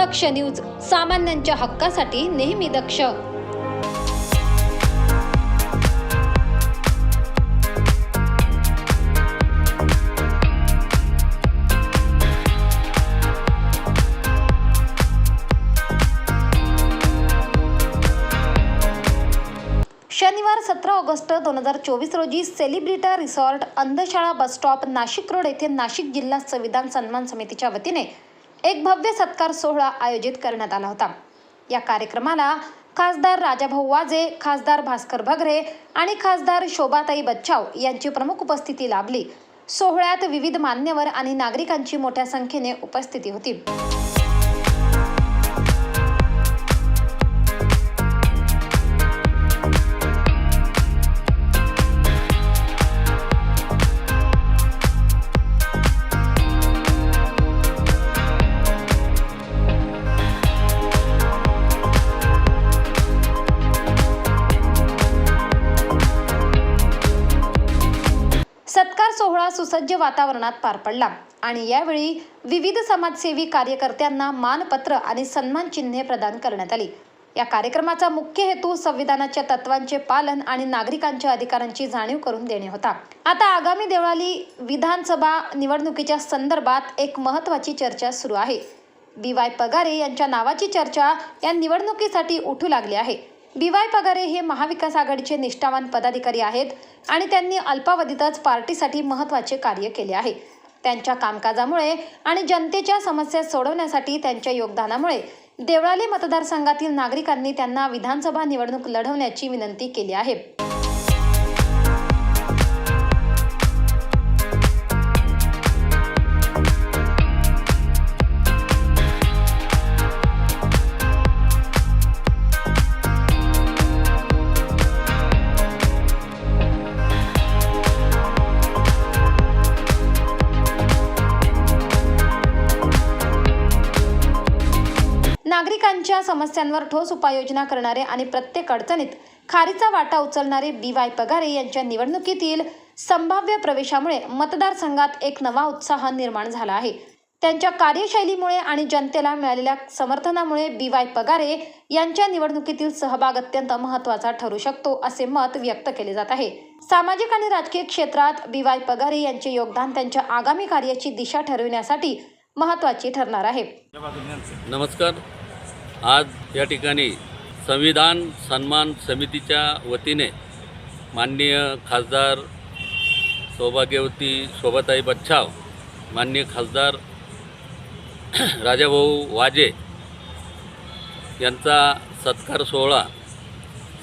दक्ष news सामान्यांच्या हक्कासाठी नेहमी दक्ष. शनिवार सतरा ऑगस्ट दोन हजार चोवीस रोजी सेलिब्रिटा रिसॉर्ट अंधशाळा बस स्टॉप नाशिक रोड येथे नाशिक जिल्हा संविधान सन्मान समितीच्या वतीने एक भव्य सत्कार सोहळा आयोजित करण्यात आला होता. या कार्यक्रमाला खासदार राजाभाऊ वाजे खासदार भास्कर भगरे आणि खासदार शोभाताई बच्चाव यांची प्रमुख उपस्थिती लाभली. सोहळ्यात विविध मान्यवर आणि नागरिकांची मोठ्या संख्येने उपस्थिती होती. सोहळा सुसज्ज वातावरणात पार पडला. आणि यावेळी विविध समाजसेवी कार्यकर्त्यांना मानपत्र आणि सन्मान चिन्हे प्रदान करण्यात आली. या कार्यक्रमाचा मुख्य हेतू संविधानाच्या तत्वांचे पालन आणि नागरिकांच्या अधिकारांची जाणीव करून देणे होता. आता आगामी देवळाली विधानसभा निवडणुकीच्या संदर्भात एक महत्त्वाची चर्चा सुरू आहे. बी वाय पगारे यांच्या नावाची चर्चा या निवडणुकीसाठी उठू लागली आहे. बी वाय पगारे हे महाविकास आघाडीचे निष्ठावान पदाधिकारी आहेत आणि त्यांनी अल्पावधीतच पार्टीसाठी महत्त्वाचे कार्य केले आहे. त्यांच्या कामकाजामुळे आणि जनतेच्या समस्या सोडवण्यासाठी त्यांच्या योगदानामुळे देवळाली मतदारसंघातील नागरिकांनी त्यांना विधानसभा निवडणूक लढवण्याची विनंती केली आहे. नागरिकांच्या समस्यांवर ठोस उपाययोजना करणारे आणि प्रत्येक अडचणीत खारीचा वाटा उचलणारे बी वाय पगारे यांच्या निवडणुकीतील संभाव्य प्रवेशामुळे मतदारसंघात एक नवा उत्साह निर्माण झाला आहे. त्यांच्या कार्यशैलीमुळे आणि जनतेला मिळालेल्या समर्थनामुळे बी वाय पगारे यांच्या निवडणुकीतील सहभाग अत्यंत महत्त्वाचा ठरू शकतो असे मत व्यक्त केले जात आहे. सामाजिक आणि राजकीय क्षेत्रात बी वाय पगारे यांचे योगदान त्यांच्या आगामी कार्याची दिशा ठरविण्यासाठी महत्त्वाची ठरणार आहे. नमस्कार. आज या ठिकाणी संविधान सन्मान समितीच्या वतीने माननीय खासदार सौभाग्यवती शोभाताई बच्छाव माननीय खासदार राजाभाऊ वाजे यांचा सत्कार सोहळा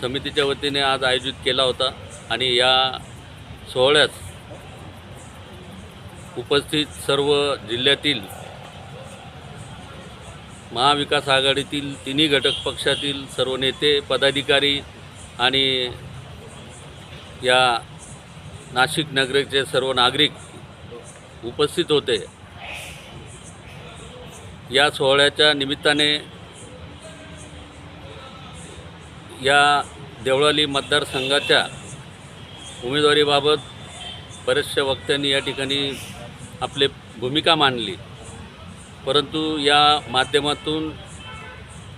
समितीच्या वतीने आज आयोजित केला होता आणि या सोहळ्यात उपस्थित सर्व जिल्ह्यातील महाविकास आघाडीतील तिन्ही घटक पक्षातील सर्व नेते पदाधिकारी आणि या नाशिक नगरचे सर्व नागरिक उपस्थित होते. या सोहळ्याच्या निमित्ताने या देवळाली मतदारसंघाच्या उमेदवारीबाबत बऱ्याचशा वक्त्यांनी या ठिकाणी आपले भूमिका मांडली. परंतु या माध्यमातून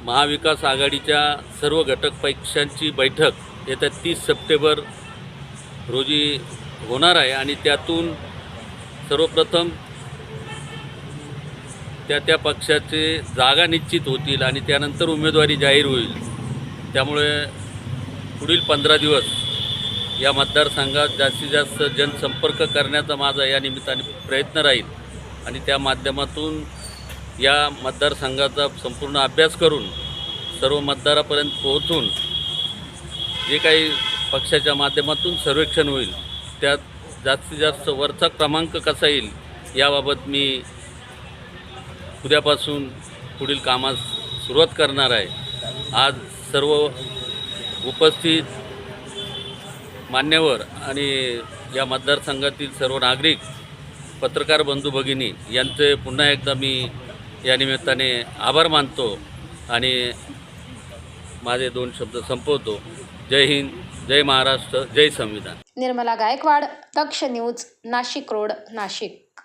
महाविकास आघाडीच्या सर्व घटक पक्षांची बैठक येत्या तीस सप्टेंबर रोजी होणार आहे आणि त्यातून सर्वप्रथम त्या त्या पक्षाचे जागा निश्चित होतील आणि त्यानंतर उमेदवारी जाहीर होईल. त्यामुळे पुढील पंधरा दिवस या मतदारसंघात जास्तीत जास्त जनसंपर्क करण्याचा माझा या निमित्ताने प्रयत्न राहील आणि त्या माध्यमातून या मतदारसंघाचा संपूर्ण अभ्यास करून सर्व मतदारापर्यंत पोहोचून जे काही पक्षाच्या माध्यमातून सर्वेक्षण होईल त्यात जास्तीत जास्त वरचा क्रमांक कसा येईल याबाबत मी उद्यापासून पुढील कामास सुरुवात करणार आहे. आज सर्व उपस्थित मान्यवर आणि या मतदारसंघातील सर्व नागरिक पत्रकार बंधू भगिनी यांचे पुन्हा एकदा मी या निमित्ताने आभार मानतो आणि माझे दोन शब्द संपवतो. जय हिंद जय महाराष्ट्र जय संविधान. Nirmala Gaikwad Daksh news Nashik road Nashik.